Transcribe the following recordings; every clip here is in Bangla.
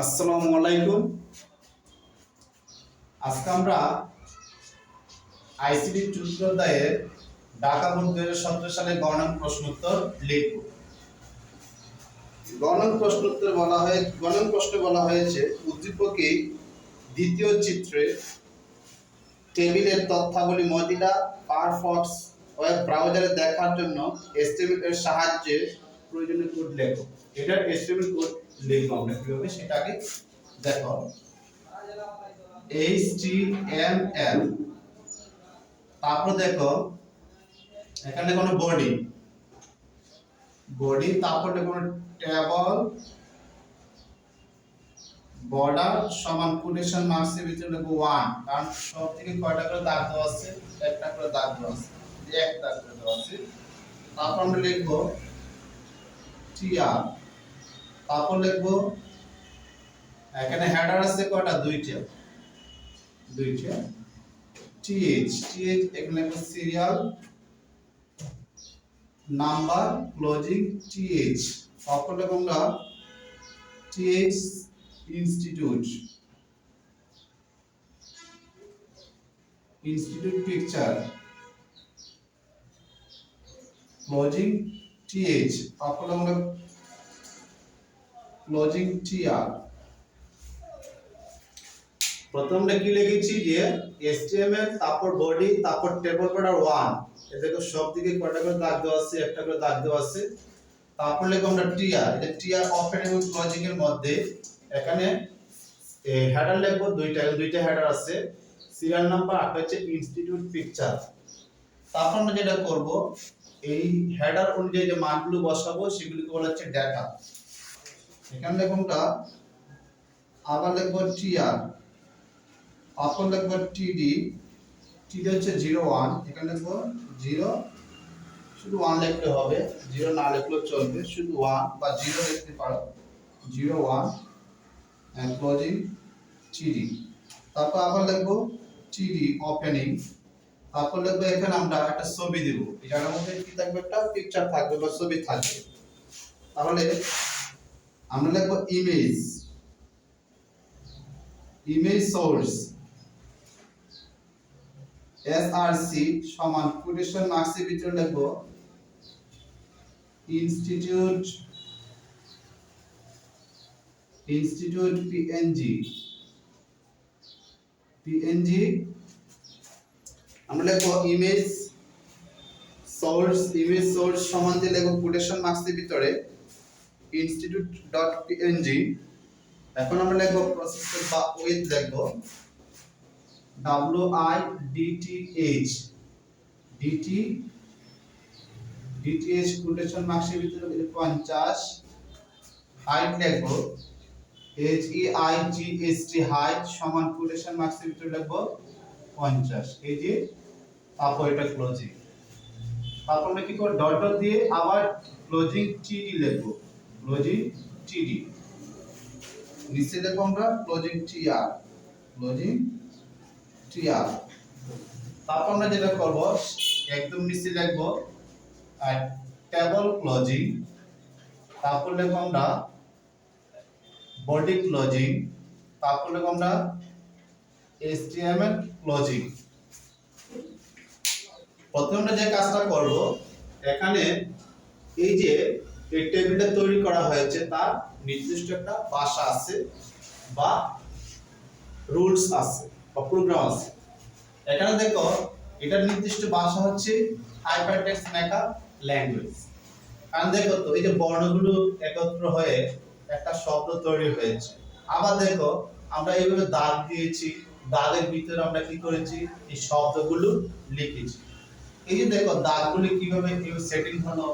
আসসালামু আলাইকুম। আজকে আমরা আইসিডি চতুর্থ অধ্যায়ের ঢাকা বোর্ড দুই হাজার সতেরো সালে গণন প্রশ্নোত্তর লিখব। গণন প্রশ্নোত্তর বলা হয়, গণন প্রশ্নে বলা হয়েছে, উদ্দীপকে দ্বিতীয় চিত্রে টেবিলের তথ্যাবলী মদিলা, ফায়ারফক্স ওয়েব ব্রাউজারে দেখার জন্য এসটিএমএল এর সাহায্যে প্রয়োজনীয় কোড লেখো। এটার এসটিএমএল কোড লিখব আমরা কীভাবে? সেটা আগে দেখো। HTML তারপর দেখো, এখানে কোনো বডি বডি তারপর দেখো টেবল বর্ডার সমান কোটেশন মার্কসের ভিতরে দেখো ওয়ান কারণ সব থেকে কয়টা করে দাগ দেওয়া আছে? একটা করে দাগ দেওয়া আছে। এক দাগ করে দেওয়া আছে। তারপর আমরা লিখব টিআর তারপর লিখব, এখানে হেডার আছে কয়টা? দুইটা। দুইটা। টিএইচ টিএইচ এখানে লিখব সিরিয়াল নাম্বার ক্লোজিং টিএইচ তারপর লিখব আমরা TH institute institute picture closing TH তারপর আমরা ক্লোজিং টিআর প্রথমটা কি লিখেছি যে HTML তারপর বডি তারপর টেবল বর্ডার 1 এ দেখো সব দিকে কয়টা করে দাগ দেওয়া আছে, একটা করে দাগ দেওয়া আছে। তারপর লিখব আমরা টিআর এটা টিআর ওপেন এবং ক্লোজিং এর মধ্যে। এখানে হেডার লিখব, দুইটা দুইটা হেডার আছে। সিরিয়াল নাম্বার আর হচ্ছে ইনস্টিটিউট পিকচার তারপর আমরা যেটা করব, এই হেডার অনুযায়ী যে মানগুলো বসাবো, সেগুলিকে বলা হচ্ছে ডেটা এখানে আমরা আবার লিখব টিআর তারপর লিখব টিডি টিডি হচ্ছে জিরো ওয়ান এখানে লিখব জিরো শুধু ওয়ান লিখলে হবে জিরো না লিখলেও চলবে, শুধু ওয়ান বা জিরো লিখতে পারো জিরো ওয়ান অ্যান্ড ক্লোজিং টিডি তারপর আবার লিখব টিডি ওপেনিং তারপর লিখব এখানে আমরা একটা ছবি দিব এটার মধ্যে কি থাকবে একটা পিকচার থাকবে বা ছবি থাকবে, তাহলে আমরা লিখব image image source S R C সমান কোটেশন মার্কসের ভিতরে লিখব ইনস্টিটিউট ইনস্টিটিউট পিএনজি পিএনজি আমরা লিখব ইমেজ সোর্স ইমেজ সোর্স সমান দিয়ে লিখব কোটেশন মার্কসের ভিতরে। ইনস্টিটিউট ডট পিএনজি এখন আমরা লিখব প্রসেসর বা উইথ লিখব। W I DT H DT DTH quotation মার্কসের ভিতরে পঞ্চাশ হাইট লিখব H E I G S T height সমান কোটেশন মার্কসের ভিতরে লিখব পঞ্চাশ। এই যে, তারপর এটা ক্লোজিং তারপর আমরা কি করব? ডট ডট দিয়ে আবার ক্লোজিং টিডি লিখব। ক্লোজিং টিডি নিচে লিখব আমরা ক্লোজিং টিআর ক্লোজিং টিআর তারপর আমরা যেটা করব, একদম নিচে লিখব টেবল ক্লোজিং তারপর লিখব আমরা বডি ক্লোজিং তারপর লিখব আমরা HTML ক্লোজিং প্রথমে আমরা যে কাজটা করব, এখানে এই যে এই টেবিলটা তৈরি করা হয়েছে, তার নির্দিষ্ট একটা ভাষা আছে বা রুলস আছে বা প্রোগ্রাম আছে। এখানে দেখো, এটার নির্দিষ্ট ভাষা হচ্ছে হাইপারটেক্সট মেকআপ ল্যাঙ্গুয়েজ। কারণ দেখো তো, এই যে বর্ণগুলো একত্র হয়ে একটা শব্দ তৈরি হয়েছে। আবার দেখো, আমরা এইভাবে দাগ দিয়েছি, দাগের ভিতরে আমরা কি করেছি? এই শব্দগুলো লিখেছি। এই যে দেখো, দাগগুলি কীভাবে সেটিং হলো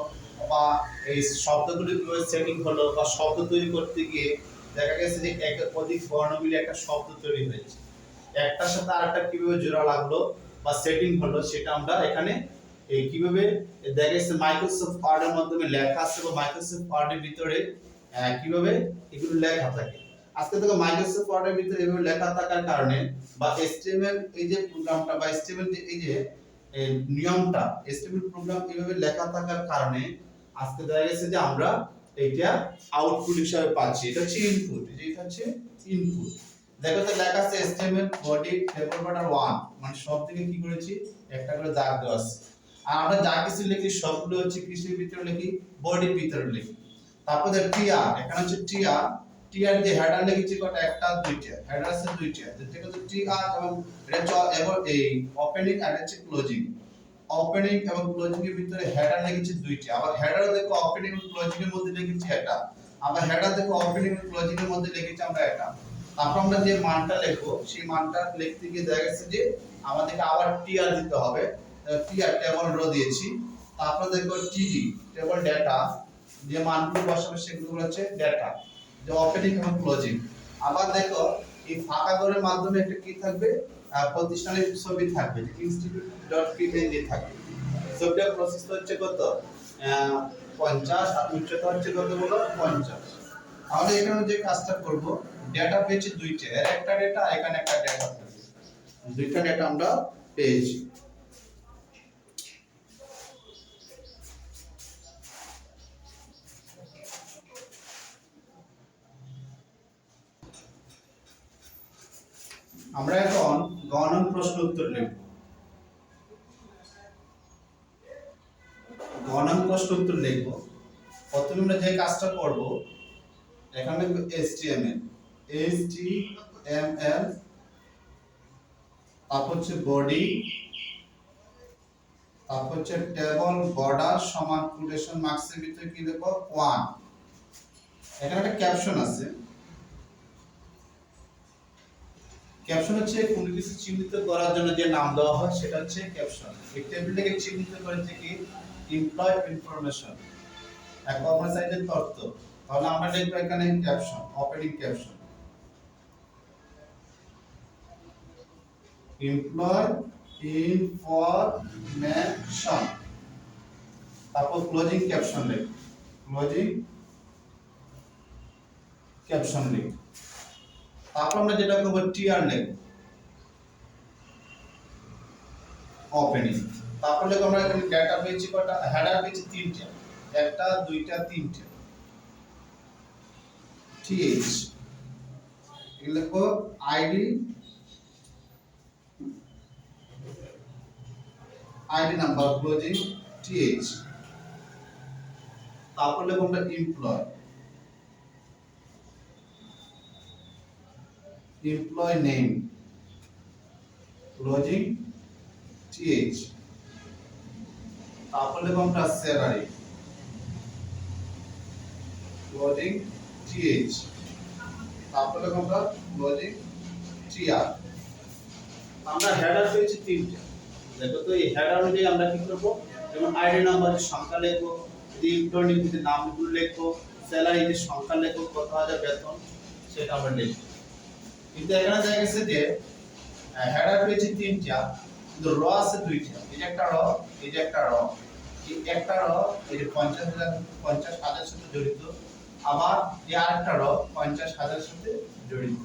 বা এই শব্দগুলি সেটিং হলো বা শব্দ তৈরি করতে গিয়ে দেখা গেছে যে এক অধিক বর্ণ মিলে একটা শব্দ তৈরি হয়েছে। একটার সাথে আরেকটা কীভাবে জোড়া লাগল বা সেটিং হলো সেটা আমরা এখানে এই কীভাবে দেখা গেছে মাইক্রোসফট ওয়ার্ডের মাধ্যমে লেখা আছে বা মাইক্রোসফট ওয়ার্ডের ভিতরে কীভাবে এগুলো লেখা থাকে। আজকে দেখো মাইক্রোসফট ওয়ার্ডের ভিতরে এভাবে লেখা থাকার কারণে বা এসটিএমএল এই যে প্রোগ্রামটা বা এসটিএমএল এই যে নিয়মটা এসটিএমএল প্রোগ্রাম এভাবে লেখা থাকার কারণে আজকে দেখা গেছে যে আমরা এটা আউটপুট হিসাবে পাচ্ছি। এটা হচ্ছে ইনপুট এটা হচ্ছে ইনপুট দেখো তো লেখা আছে এসটিএমএল বডি টেবল বর্ডার 1 মানে সব থেকে কি করেছি? একটা করে দাগ দেওয়া আছে। আর আমরা যা কিছু লিখি, সবগুলো হচ্ছে কিসের ভিতরে লিখি বডির ভিতরে লিখি। তারপর দেখ টিআর এখানে হচ্ছে টিআর টিআর যে হেডার লিখেছি কটা একটা, দুইটা। হেডার আছে দুইটা। যেটা হচ্ছে টিআর এবং এটা এই ওপেনিং আর হচ্ছে ক্লোজিং ওপেনিং এবং ক্লোজিং এর ভিতরে হেডার লিখেছি দুইটা। আবার হেডারও দেখো ওপেনিং এবং ক্লোজিং এর মধ্যে লিখেছি এটা। আবার হেডার দেখো ওপেনিং এবং ক্লোজিং এর মধ্যে লিখেছি আমরা এটা। তারপর আমরা যে মানটা লিখব, সেই মানটা লিখতে গিয়ে দেখা গেছে যে আমাদেরকে আবার টিআর দিতে হবে। টিআর টেবল রো দিয়েছি। তারপর দেখব টিডি টেবল ডেটা যে মানগুলো বসাবে সেগুলো হচ্ছে ডেটা যে ওপেনিং এবং ক্লোজিং আবার দেখো, এই ফাঁকা ঘরের মাধ্যমে একটা কি থাকবে? প্রতিষ্ঠানের ছবি থাকবে ইনস্টিটিউট ডট পিএনজি ছবিটা প্রসেস হচ্ছে কত? পঞ্চাশ, আর উচ্চতা হচ্ছে কত বলো? পঞ্চাশ। তাহলে এখানে যে কাজটা করব ডেটা পেয়েছি দুইটা। এর একটা ডেটা এখানে একটা ডেটা দুইটা ডেটা আমরা পেয়েছি। আমরা এখন গণন প্রশ্ন উত্তর লিখব গণন প্রশ্ন লিখব। প্রথমে আমরা যে কাজটা করব, এখানে HTML তারপর হচ্ছে বডি তারপর হচ্ছে টেবল বর্ডার সমান মার্কসের ভিতরে কি লিখব? ওয়ান এখানে একটা ক্যাপশন আছে। ক্যাপশন হচ্ছে কোনো কিছু চিহ্নিত করার জন্য যে নাম দেওয়া হয়, সেটা হচ্ছে ক্যাপশন এই টেবিলটাকে চিহ্নিত করেছে কি? এমপ্লয় ইনফরমেশন কর্মচারীদের তথ্য তাহলে আমরা লিখব এখানে caption operating caption employ information তারপর ক্লোজিং ক্যাপশন লিখ ক্লোজিং ক্যাপশন লিখ তারপর আমরা যেটা করব টিআর নেব ওপেনিং লিখব আমরা এখানে ডেটা পেয়েছি কটা হেডার পেয়েছি তিনটা। একটা, দুইটা, তিনটা। টিএইচ লিখব ID ID number closing TH তারপর লিখব আমরা employ employee name closing th তারপর লিখব আমরা স্যালারি ক্লোজিং th তারপর আমরা ক্লোজিং tr আমরা হেডার পেয়েছি তিনটা। দেখো তো এই হেডার অনুযায়ী আমরা কি করব? যেমন আইডি নাম্বারের সংখ্যা লিখব এমপ্লয়ি যদি নামগুলো লিখব স্যালারি যে সংখ্যা লিখব, কত হাজার বেতন, সেটা আমরা লিখব। কিন্তু এখানে দেখা গেছে যে হেডার পেয়েছি তিনটা, কিন্তু র আছে দুইটা। এই যে একটা র এই যে একটা র এই একটা র এই যে পঞ্চাশ হাজার পঞ্চাশ হাজার সাথে জড়িত, আবার এই আরেকটা পঞ্চাশ হাজার সাথে জড়িত।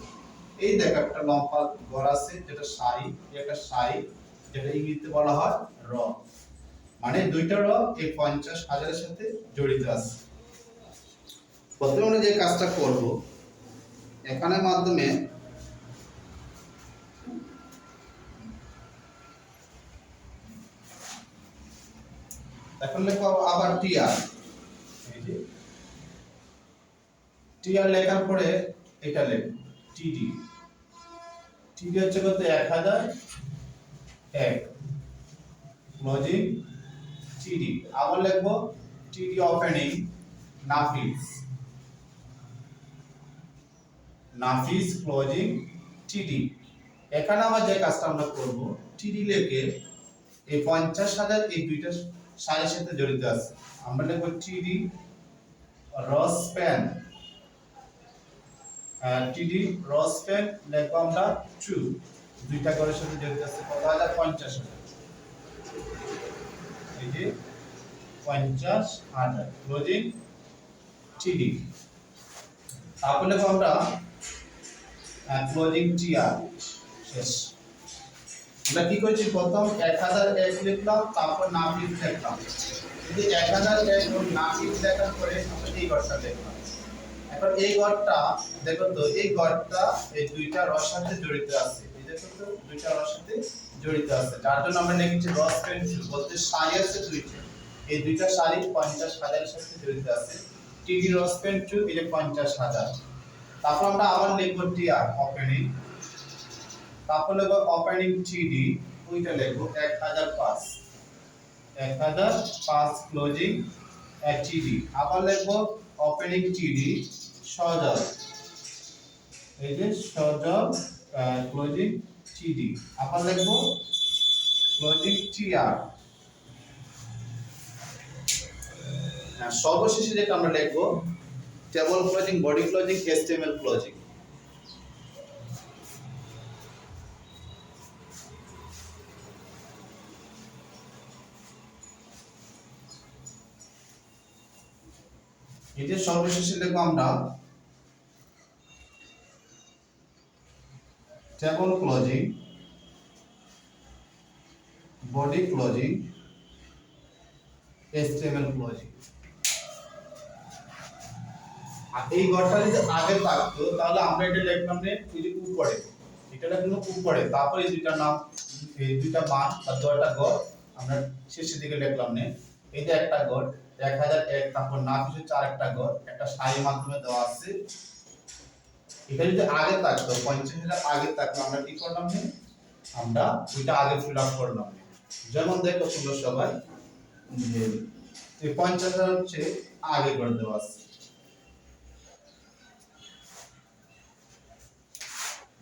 এই দেখো একটা লম্বা ঘর আছে, যেটা সাই একটা সাই, যেটা ইংরেজিতে বলা হয় র। মানে দুইটা র এই পঞ্চাশ হাজারের সাথে জড়িত আছে। প্রথমে আমরা যে কাজটা করব, এখানের মাধ্যমে এখন লেখো আবার টিআর। টিআর লেখার পরে এটা লেখো, টিডি। টিডি হচ্ছে কত এক হাজার এক। ক্লোজিং টিডি। আবার লিখব টিডি ওপেনিং নাফিস। নাফিস ক্লোজিং টিডি। এখানে আমার যে কাজটা আমরা করব, টিডি লেখে এই পঞ্চাশ হাজার এই দুইটা সারের সাথে জড়িত আছে। আমরা লিখব টিডি রসপ্যান টিডি রসপ্যান লিখব আমরা টু দুইটা ঘরের সাথে জড়িত আছে কত? হাজার পঞ্চাশ হাজার। এই যে পঞ্চাশ হাজার। ক্লোজিং টিডি তারপর আমরা ক্লোজিং টিআর শেষ। আমরা কি করেছি? প্রথম এক হাজার এক লিখলাম, তারপর নাম লিখলাম যদি এক হাজার এক গুণ নাফিস দেখার পরে আমরা এই ঘরটা দেখলাম। এখন এই ঘরটা দেখো তো, এই ঘরটা এই দুইটা রস সাথে জড়িত আছে। এই দেখো তো, দুইটা রস সাথে জড়িত আছে। যার জন্য আমরা লিখেছি রস পেন্সিল। বলতে সারি আছে দুইটা। এই দুইটা সারি পঞ্চাশ হাজারের সাথে জড়িত আছে। টিডি রস পেন্সিল? এই যে পঞ্চাশ হাজার। তারপর আমরা আবার লিখব টিআর ওপেনিং তারপর লিখব ওপেনিং টিডি ওইটা লিখব এক হাজার পাঁচ। এক হাজার পাঁচ ক্লোজিং টিডি আবার লিখব ওপেনিং টিডি সজল। এই যে সজল ক্লোজিং টিডি আবার লিখব ক্লোজিং টিআর সর্বশেষে যেটা আমরা লিখব table closing body closing HTML closing এই সর্বশেষে লিখব আমরা। Table closing body closing HTML closing আর এই ঘরটা যদি আগে থাকতো, তাহলে আমরা এটা লিখতাম যে এই যে উপরে এটা লিখলাম উপরে, তারপরে দুইটা নাম, এই দুইটা মান বা দুইটা ঘর আমরা শেষের দিকে লিখলাম নে এই যে একটা ঘর এক হাজার এক তারপর না চার একটা ঘর একটা সারি মাধ্যমে দেওয়া আছে। এটা যদি আগে থাকতো পঞ্চাশ হাজার আগে থাকতো আমরা কি করলাম আমরা ওইটা আগে ফিল আপ করলাম। যেমন দেখো তোমরা সবাই যে পঞ্চাশ হচ্ছে আগে করে দেওয়া আছে।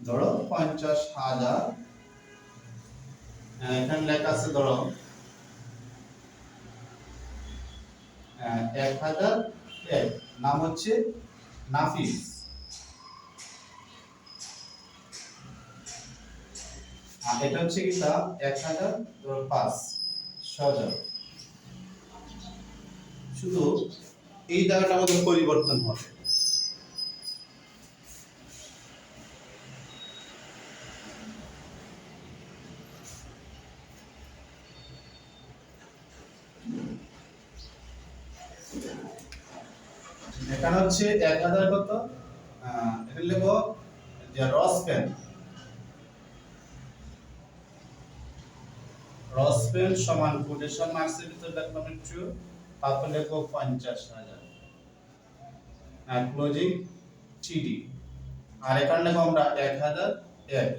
ধরো পঞ্চাশ হাজার আহ, এখানে লেখা আছে ধরো এক হাজার এক। নাম হচ্ছে নাফিস। এটা হচ্ছে কি তা এক হাজার পাঁচ। সজল শুধু এই জায়গাটা আমাদের পরিবর্তন হবে। এখানে হচ্ছে এক হাজার কত? এটা লিখব যে রস পেন। রস পেন সমান কোটেশন মার্কসের ভিতরে লিখলাম একটু। তারপর লিখব পঞ্চাশ হাজার। আর ক্লোজিং টিডি আর এখানে লিখব আমরা এক হাজার এক।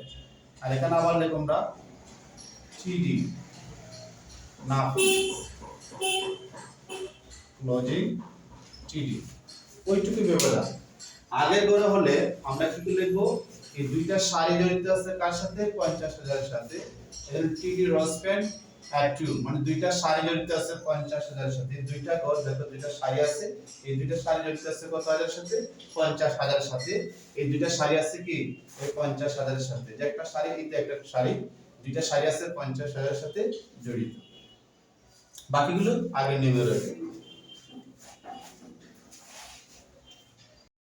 আর এখানে আবার লিখব আমরা টিডি না। ক্লোজিং টিডি ওইটুকু ব্যবধান আগের গড়ে হলে আমরা কি লিখব? এই দুইটা সারি জড়িত আছে কার সাথে? পঞ্চাশ হাজারের সাথে। এখানে টিডি রসপেন টু মানে দুইটা সারি জড়িত আছে পঞ্চাশ হাজারের সাথে। এই দুইটা ঘর দেখো দুইটা সারি আছে। এই দুইটা সারি জড়িত আছে কত হাজারের সাথে? পঞ্চাশ হাজারের সাথে। এই দুইটা সারি আছে কি? এই পঞ্চাশ হাজারের সাথে। যে একটা সারি এইটা একটা সারি। দুইটা সারি আছে পঞ্চাশ হাজারের সাথে জড়িত। বাকিগুলো আগে নেমে রয়েছে